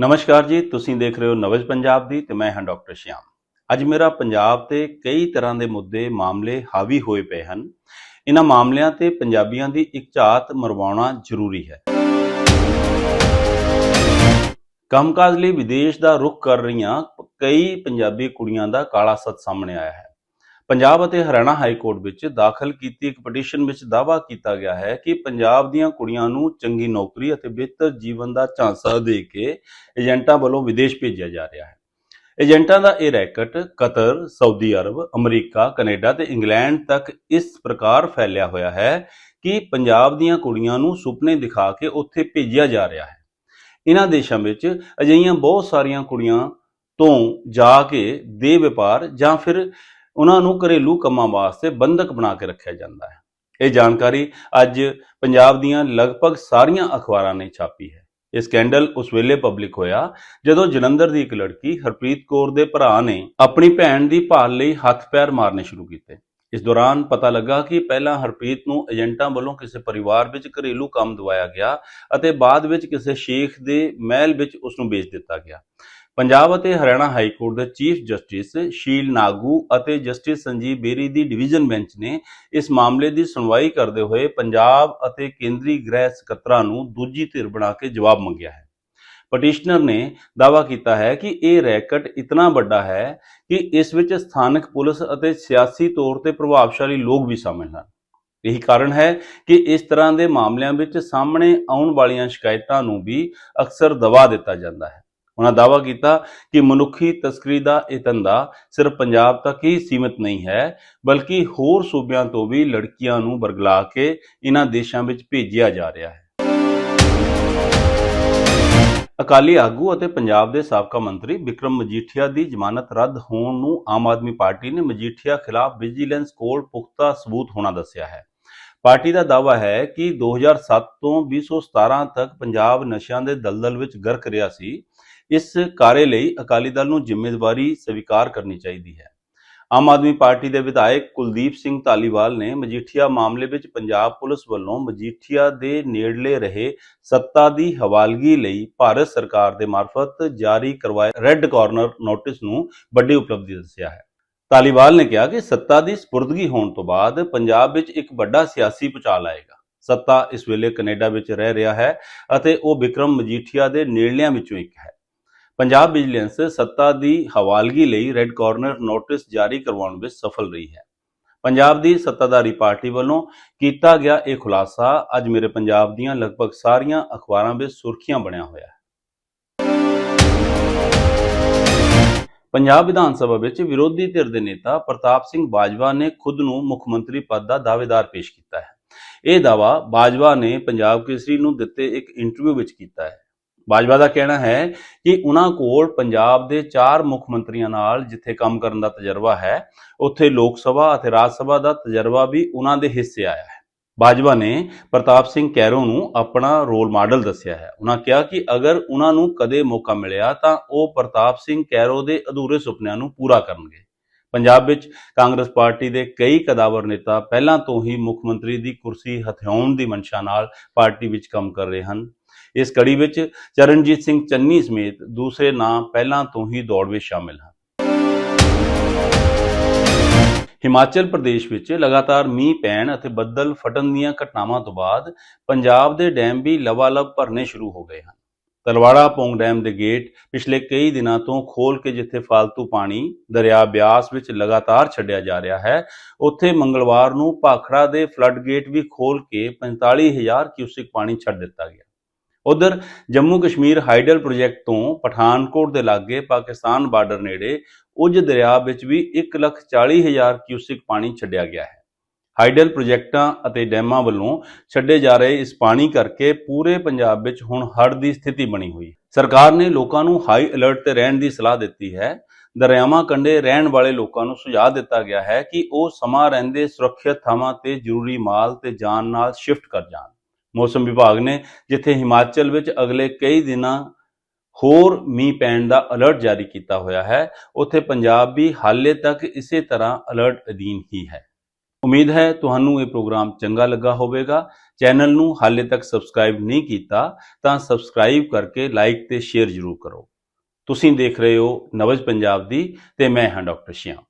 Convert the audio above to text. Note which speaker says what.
Speaker 1: ਨਮਸਕਾਰ ਜੀ, ਤੁਸੀਂ ਦੇਖ ਰਹੇ ਹੋ ਨਵਜ ਪੰਜਾਬ ਦੀ ਤੇ ਮੈਂ ਹਾਂ ਡਾਕਟਰ ਸ਼ਿਆਮ। ਅੱਜ ਮੇਰਾ ਪੰਜਾਬ ਤੇ ਕਈ ਤਰ੍ਹਾਂ ਦੇ ਮੁੱਦੇ, ਮਾਮਲੇ ਹਾਵੀ ਹੋਏ ਪਏ ਹਨ। ਇਹਨਾਂ ਮਾਮਲਿਆਂ ਤੇ ਪੰਜਾਬੀਆਂ ਦੀ ਇੱਕ ਝਾਤ ਮਰਵਾਉਣਾ ਜ਼ਰੂਰੀ ਹੈ। ਕੰਮਕਾਜ ਲਈ ਵਿਦੇਸ਼ ਦਾ ਰੁਖ ਕਰ ਰਹੀਆਂ ਕਈ ਪੰਜਾਬੀ ਕੁੜੀਆਂ ਦਾ ਕਾਲਾ ਸੱਚ ਸਾਹਮਣੇ ਆਇਆ ਹੈ। ਪੰਜਾਬ ਅਤੇ ਹਰਿਆਣਾ ਹਾਈ ਕੋਰਟ ਵਿੱਚ ਦਾਖਲ ਕੀਤੀ ਇੱਕ ਪਟੀਸ਼ਨ ਵਿੱਚ ਦਾਅਵਾ ਕੀਤਾ ਗਿਆ ਹੈ ਕਿ ਪੰਜਾਬ ਦੀਆਂ ਕੁੜੀਆਂ ਨੂੰ ਚੰਗੀ ਨੌਕਰੀ ਅਤੇ ਬਿਹਤਰ ਜੀਵਨ ਦਾ ਝਾਂਸਾ ਦੇ ਕੇ ਏਜੰਟਾਂ ਵੱਲੋਂ ਵਿਦੇਸ਼ ਭੇਜਿਆ ਜਾ ਰਿਹਾ ਹੈ। ਏਜੰਟਾਂ ਦਾ ਇਹ racket Qatar, Saudi Arab, America, Canada ਤੇ ਇੰਗਲੈਂਡ ਤੱਕ ਇਸ ਪ੍ਰਕਾਰ ਫੈਲਿਆ ਹੋਇਆ ਹੈ ਕਿ ਪੰਜਾਬ ਦੀਆਂ ਕੁੜੀਆਂ ਨੂੰ ਸੁਪਨੇ ਦਿਖਾ ਕੇ ਉੱਥੇ ਭੇਜਿਆ ਜਾ ਰਿਹਾ ਹੈ। ਇਹਨਾਂ ਦੇਸ਼ਾਂ ਵਿੱਚ ਅਜਿਹੀਆਂ ਬਹੁਤ ਸਾਰੀਆਂ ਕੁੜੀਆਂ ਤੋਂ ਜਾ ਕੇ ਦੇ ਵਪਾਰ ਜਾਂ ਫਿਰ ਉਹਨਾਂ ਨੂੰ ਘਰੇਲੂ ਕੰਮਾਂ ਵਾਸਤੇ ਬੰਧਕ ਬਣਾ ਕੇ ਰੱਖਿਆ ਜਾਂਦਾ ਹੈ। ਇਹ ਜਾਣਕਾਰੀ ਅੱਜ ਪੰਜਾਬ ਦੀਆਂ ਲਗਭਗ ਸਾਰੀਆਂ ਅਖਬਾਰਾਂ ਨੇ ਛਾਪੀ ਹੈ। ਇਹ ਸਕੈਂਡਲ ਉਸ ਵੇਲੇ ਪਬਲਿਕ ਹੋਇਆ ਜਦੋਂ ਜਲੰਧਰ ਦੀ ਇੱਕ ਲੜਕੀ ਹਰਪ੍ਰੀਤ ਕੌਰ ਦੇ ਭਰਾ ਨੇ ਆਪਣੀ ਭੈਣ ਦੀ ਭਾਲ ਲਈ ਹੱਥ ਪੈਰ ਮਾਰਨੇ ਸ਼ੁਰੂ ਕੀਤੇ। ਇਸ ਦੌਰਾਨ ਪਤਾ ਲੱਗਾ ਕਿ ਪਹਿਲਾਂ ਹਰਪ੍ਰੀਤ ਨੂੰ ਏਜੰਟਾਂ ਵੱਲੋਂ ਕਿਸੇ ਪਰਿਵਾਰ ਵਿੱਚ ਘਰੇਲੂ ਕੰਮ ਦਵਾਇਆ ਗਿਆ ਅਤੇ ਬਾਅਦ ਵਿੱਚ ਕਿਸੇ ਸ਼ੇਖ ਦੇ ਮਹਿਲ ਵਿੱਚ ਉਸ ਨੂੰ ਵੇਚ ਦਿੱਤਾ ਗਿਆ। ਪੰਜਾਬ ਅਤੇ ਹਰਿਆਣਾ ਹਾਈ ਕੋਰਟ ਦੇ ਚੀਫ ਜਸਟਿਸ ਸ਼ੀਲ ਨਾਗੂ ਅਤੇ ਜਸਟਿਸ ਸੰਜੀਵ ਬੇਰੀ ਦੀ ਡਿਵੀਜ਼ਨ ਬੈਂਚ ਨੇ ਇਸ ਮਾਮਲੇ ਦੀ ਸੁਣਵਾਈ ਕਰਦੇ ਹੋਏ ਪੰਜਾਬ ਅਤੇ ਕੇਂਦਰੀ ਗ੍ਰਹਿ ਸਕੱਤਰਾਂ ਨੂੰ ਦੂਜੀ ਧਿਰ ਬਣਾ ਕੇ ਜਵਾਬ ਮੰਗਿਆ ਹੈ। ਪਟੀਸ਼ਨਰ ਨੇ ਦਾਅਵਾ ਕੀਤਾ ਹੈ ਕਿ ਇਹ ਰੈਕਟ ਇਤਨਾ ਵੱਡਾ ਹੈ ਕਿ ਇਸ ਵਿੱਚ ਸਥਾਨਕ ਪੁਲਿਸ ਅਤੇ ਸਿਆਸੀ ਤੌਰ ਤੇ ਪ੍ਰਭਾਵਸ਼ਾਲੀ ਲੋਕ ਵੀ ਸ਼ਾਮਿਲ ਹਨ। ਇਹੀ ਕਾਰਨ ਹੈ ਕਿ ਇਸ ਤਰ੍ਹਾਂ ਦੇ ਮਾਮਲਿਆਂ ਵਿੱਚ ਸਾਹਮਣੇ ਆਉਣ ਵਾਲੀਆਂ ਸ਼ਿਕਾਇਤਾਂ ਨੂੰ ਵੀ ਅਕਸਰ ਦਬਾ ਦਿੱਤਾ ਜਾਂਦਾ ਹੈ। ਉਹਨਾਂ ਦਾਅਵਾ ਕੀਤਾ ਕਿ ਮਨੁੱਖੀ ਤਸਕਰੀ ਦਾ ਇਹ ਧੰਦਾ ਸਿਰਫ ਪੰਜਾਬ ਤੱਕ ਹੀ ਸੀਮਿਤ ਨਹੀਂ ਹੈ, ਬਲਕਿ ਹੋਰ ਸੂਬਿਆਂ ਤੋਂ ਵੀ ਲੜਕੀਆਂ ਨੂੰ ਬਰਗਲਾ ਕੇ ਇਹਨਾਂ ਦੇਸ਼ਾਂ ਵਿੱਚ ਭੇਜਿਆ ਜਾ ਰਿਹਾ ਹੈ। ਅਕਾਲੀ ਆਗੂ ਅਤੇ ਪੰਜਾਬ ਦੇ ਸਾਬਕਾ ਮੰਤਰੀ ਵਿਕਰਮ ਮਜੀਠੀਆ ਦੀ ਜ਼ਮਾਨਤ ਰੱਦ ਹੋਣ ਨੂੰ ਆਮ ਆਦਮੀ ਪਾਰਟੀ ਨੇ ਮਜੀਠੀਆ ਖਿਲਾਫ ਵਿਜੀਲੈਂਸ ਕੋਲ ਪੁਖਤਾ ਸਬੂਤ ਹੋਣਾ ਦੱਸਿਆ ਹੈ। ਪਾਰਟੀ ਦਾ ਦਾਅਵਾ ਹੈ ਕਿ 2007 ਤੋਂ 2017 ਤੱਕ ਪੰਜਾਬ ਨਸ਼ਿਆਂ ਦੇ ਦਲਦਲ ਵਿੱਚ ਗਰਕ ਰਿਹਾ ਸੀ। ਇਸ ਕਾਰੇ ਲਈ ਅਕਾਲੀ ਦਲ ਨੂੰ ਜ਼ਿੰਮੇਵਾਰੀ ਸਵੀਕਾਰ ਕਰਨੀ ਚਾਹੀਦੀ ਹੈ। ਆਮ ਆਦਮੀ ਪਾਰਟੀ ਦੇ ਵਿਧਾਇਕ ਕੁਲਦੀਪ ਸਿੰਘ ਧਾਲੀਵਾਲ ਨੇ ਮਜੀਠੀਆ ਮਾਮਲੇ ਵਿੱਚ ਪੰਜਾਬ ਪੁਲਿਸ ਵੱਲੋਂ ਮਜੀਠੀਆ ਦੇ ਨੇੜਲੇ ਰਹੇ ਸੱਤਾ ਦੀ ਹਵਾਲਗੀ ਲਈ ਭਾਰਤ ਸਰਕਾਰ ਦੇ ਮਾਰਫਤ ਜਾਰੀ ਕਰਵਾਏ ਰੈੱਡ ਕਾਰਨਰ ਨੋਟਿਸ ਨੂੰ ਵੱਡੀ ਉਪਲਬਧੀ ਦੱਸਿਆ ਹੈ। ਧਾਲੀਵਾਲ ਨੇ ਕਿਹਾ ਕਿ ਸੱਤਾ ਦੀ ਸਪੁਰਦਗੀ ਹੋਣ ਤੋਂ ਬਾਅਦ ਪੰਜਾਬ ਵਿੱਚ ਇੱਕ ਵੱਡਾ ਸਿਆਸੀ ਭੁਚਾਲ ਆਏਗਾ। ਸੱਤਾ ਇਸ ਵੇਲੇ ਕੈਨੇਡਾ ਵਿੱਚ ਰਹਿ ਰਿਹਾ ਹੈ ਅਤੇ ਉਹ ਵਿਕਰਮ ਮਜੀਠੀਆ ਦੇ ਨੇੜਲਿਆਂ ਵਿੱਚੋਂ ਇੱਕ ਹੈ। ਪੰਜਾਬ ਵਿਜੀਲੈਂਸ ਸੱਤਾ ਦੀ ਹਵਾਲਗੀ ਲਈ ਰੈੱਡ ਕਾਰਨਰ ਨੋਟਿਸ ਜਾਰੀ ਕਰਵਾਉਣ ਵਿੱਚ ਸਫਲ ਰਹੀ ਹੈ। ਪੰਜਾਬ ਦੀ ਸੱਤਾਧਾਰੀ ਪਾਰਟੀ ਵੱਲੋਂ ਕੀਤਾ ਗਿਆ ਇਹ ਖੁਲਾਸਾ ਅੱਜ ਮੇਰੇ ਪੰਜਾਬ ਦੀਆਂ ਲਗਭਗ ਸਾਰੀਆਂ ਅਖਬਾਰਾਂ ਵਿੱਚ ਸੁਰਖੀਆਂ ਬਣਿਆ ਹੋਇਆ ਹੈ। ਪੰਜਾਬ ਵਿਧਾਨ ਸਭਾ ਵਿੱਚ ਵਿਰੋਧੀ ਧਿਰ ਦੇ ਨੇਤਾ ਪ੍ਰਤਾਪ ਸਿੰਘ ਬਾਜਵਾ ਨੇ ਖੁਦ ਨੂੰ ਮੁੱਖ ਮੰਤਰੀ ਪਦ ਦਾ ਦਾਅਵੇਦਾਰ ਪੇਸ਼ ਕੀਤਾ ਹੈ। ਇਹ ਦਾਅਵਾ ਬਾਜਵਾ ਨੇ ਪੰਜਾਬ ਕੇਸਰੀ ਨੂੰ ਦਿੱਤੇ ਇੱਕ ਇੰਟਰਵਿਊ ਵਿੱਚ ਕੀਤਾ ਹੈ। ਬਾਜਵਾ ਦਾ ਕਹਿਣਾ ਹੈ ਕਿ ਉਹਨਾਂ ਕੋਲ ਪੰਜਾਬ ਦੇ ਚਾਰ ਮੁੱਖ ਮੰਤਰੀਆਂ ਨਾਲ ਜਿੱਥੇ ਕੰਮ ਕਰਨ ਦਾ ਤਜਰਬਾ ਹੈ, ਉੱਥੇ ਲੋਕ ਸਭਾ ਅਤੇ ਰਾਜ ਸਭਾ ਦਾ ਤਜਰਬਾ ਵੀ ਉਹਨਾਂ ਦੇ ਹਿੱਸੇ ਆਇਆ ਹੈ। ਬਾਜਵਾ ਨੇ ਪ੍ਰਤਾਪ ਸਿੰਘ ਕੈਰੋ ਨੂੰ ਆਪਣਾ ਰੋਲ ਮਾਡਲ ਦੱਸਿਆ ਹੈ। ਉਹਨਾਂ ਕਿਹਾ ਕਿ ਅਗਰ ਉਹਨਾਂ ਨੂੰ ਕਦੇ ਮੌਕਾ ਮਿਲਿਆ ਤਾਂ ਉਹ ਪ੍ਰਤਾਪ ਸਿੰਘ ਕੈਰੋ ਦੇ ਅਧੂਰੇ ਸੁਪਨਿਆਂ ਨੂੰ ਪੂਰਾ ਕਰਨਗੇ। ਪੰਜਾਬ ਵਿੱਚ ਕਾਂਗਰਸ ਪਾਰਟੀ ਦੇ ਕਈ ਕਦਾਵਰ ਨੇਤਾ ਪਹਿਲਾਂ ਤੋਂ ਹੀ ਮੁੱਖ ਮੰਤਰੀ ਦੀ ਕੁਰਸੀ ਹਥਿਆਉਣ ਦੀ ਮਨਸ਼ਾ ਨਾਲ ਪਾਰਟੀ ਵਿੱਚ ਕੰਮ ਕਰ ਰਹੇ ਹਨ। ਇਸ ਕੜੀ ਵਿੱਚ ਚਰਨਜੀਤ ਸਿੰਘ ਚੰਨੀ ਸਮੇਤ ਦੂਸਰੇ ਨਾਂ ਪਹਿਲਾਂ ਤੋਂ ਹੀ ਦੌੜ ਵਿੱਚ ਸ਼ਾਮਿਲ ਹਨ। ਹਿਮਾਚਲ ਪ੍ਰਦੇਸ਼ ਵਿੱਚ ਲਗਾਤਾਰ ਮੀਂਹ ਪੈਣ ਅਤੇ ਬੱਦਲ ਫਟਣ ਦੀਆਂ ਘਟਨਾਵਾਂ ਤੋਂ ਬਾਅਦ ਪੰਜਾਬ ਦੇ ਡੈਮ ਵੀ ਲਵਾਲਬ ਭਰਨੇ ਸ਼ੁਰੂ ਹੋ ਗਏ ਹਨ। ਤਲਵਾੜਾ ਪੌਂਗ ਡੈਮ ਦੇ ਗੇਟ ਪਿਛਲੇ ਕਈ ਦਿਨਾਂ ਤੋਂ ਖੋਲ ਕੇ ਜਿੱਥੇ ਫालतू ਪਾਣੀ, ਦਰਿਆ ਬਿਆਸ ਵਿੱਚ ਲਗਾਤਾਰ ਛੱਡਿਆ ਜਾ ਰਿਹਾ ਹੈ, ਉੱਥੇ ਮੰਗਲਵਾਰ ਨੂੰ ਭਾਖੜਾ ਦੇ ਫਲੱਡ ਗੇਟ ਵੀ ਖੋਲ ਕੇ 45000 ਕਿਊਸਿਕ ਪਾਣੀ ਛੱਡ ਦਿੱਤਾ ਗਿਆ। ਉਧਰ ਜੰਮੂ ਕਸ਼ਮੀਰ ਹਾਈਡਲ ਪ੍ਰੋਜੈਕਟ ਤੋਂ ਪਠਾਨਕੋਟ ਦੇ ਲਾਗੇ ਪਾਕਿਸਤਾਨ ਬਾਰਡਰ ਨੇੜੇ ਉਜ ਦਰਿਆ ਵਿੱਚ ਵੀ 140000 ਕਿਊਸਿਕ ਪਾਣੀ ਛੱਡਿਆ ਗਿਆ ਹੈ। ਹਾਈਡਲ ਪ੍ਰੋਜੈਕਟਾਂ ਅਤੇ ਡੈਮਾਂ ਵੱਲੋਂ ਛੱਡੇ ਜਾ ਰਹੇ ਇਸ ਪਾਣੀ ਕਰਕੇ ਪੂਰੇ ਪੰਜਾਬ ਵਿੱਚ ਹੁਣ ਹੜ੍ਹ ਦੀ ਸਥਿਤੀ ਬਣੀ ਹੋਈ ਸਰਕਾਰ ਨੇ ਲੋਕਾਂ ਨੂੰ ਹਾਈ ਅਲਰਟ ਤੇ ਰਹਿਣ ਦੀ ਸਲਾਹ ਦਿੱਤੀ ਹੈ। ਦਰਿਆਵਾਂ ਕੰਢੇ ਰਹਿਣ ਵਾਲੇ ਲੋਕਾਂ ਨੂੰ ਸੁਝਾਅ ਦਿੱਤਾ ਗਿਆ ਹੈ ਕਿ ਉਹ ਸਮਾਂ ਰਹਿੰਦੇ ਸੁਰੱਖਿਅਤ ਥਾਵਾਂ ਤੇ ਜ਼ਰੂਰੀ ਮਾਲ ਤੇ ਜਾਨ ਨਾਲ ਸ਼ਿਫਟ ਕਰ ਜਾਣ। ਮੌਸਮ ਵਿਭਾਗ ਨੇ, ਜਿੱਥੇ ਹਿਮਾਚਲ ਵਿੱਚ ਅਗਲੇ ਕਈ ਦਿਨਾਂ ਹੋਰ ਮੀਂਹ ਪੈਣ ਦਾ ਅਲਰਟ ਜਾਰੀ ਕੀਤਾ ਹੋਇਆ ਹੈ, ਉੱਥੇ ਪੰਜਾਬ ਵੀ ਹਾਲੇ ਤੱਕ ਇਸੇ ਤਰ੍ਹਾਂ ਅਲਰਟ ਅਧੀਨ ਹੀ ਹੈ। ਉਮੀਦ ਹੈ ਤੁਹਾਨੂੰ ਇਹ ਪ੍ਰੋਗਰਾਮ ਚੰਗਾ ਲੱਗਾ ਹੋਵੇਗਾ। ਚੈਨਲ ਨੂੰ ਹਾਲੇ ਤੱਕ ਸਬਸਕ੍ਰਾਈਬ ਨਹੀਂ ਕੀਤਾ, ਤਾਂ ਸਬਸਕ੍ਰਾਈਬ ਕਰਕੇ ਲਾਈਕ ਤੇ ਸ਼ੇਅਰ ਜ਼ਰੂਰ ਕਰੋ। ਤੁਸੀਂ ਦੇਖ ਰਹੇ ਹੋ ਨਵਜ ਪੰਜਾਬ ਦੀ, ਤੇ ਮੈਂ ਹਾਂ ਡਾਕਟਰ ਸ਼ਿਆਮ।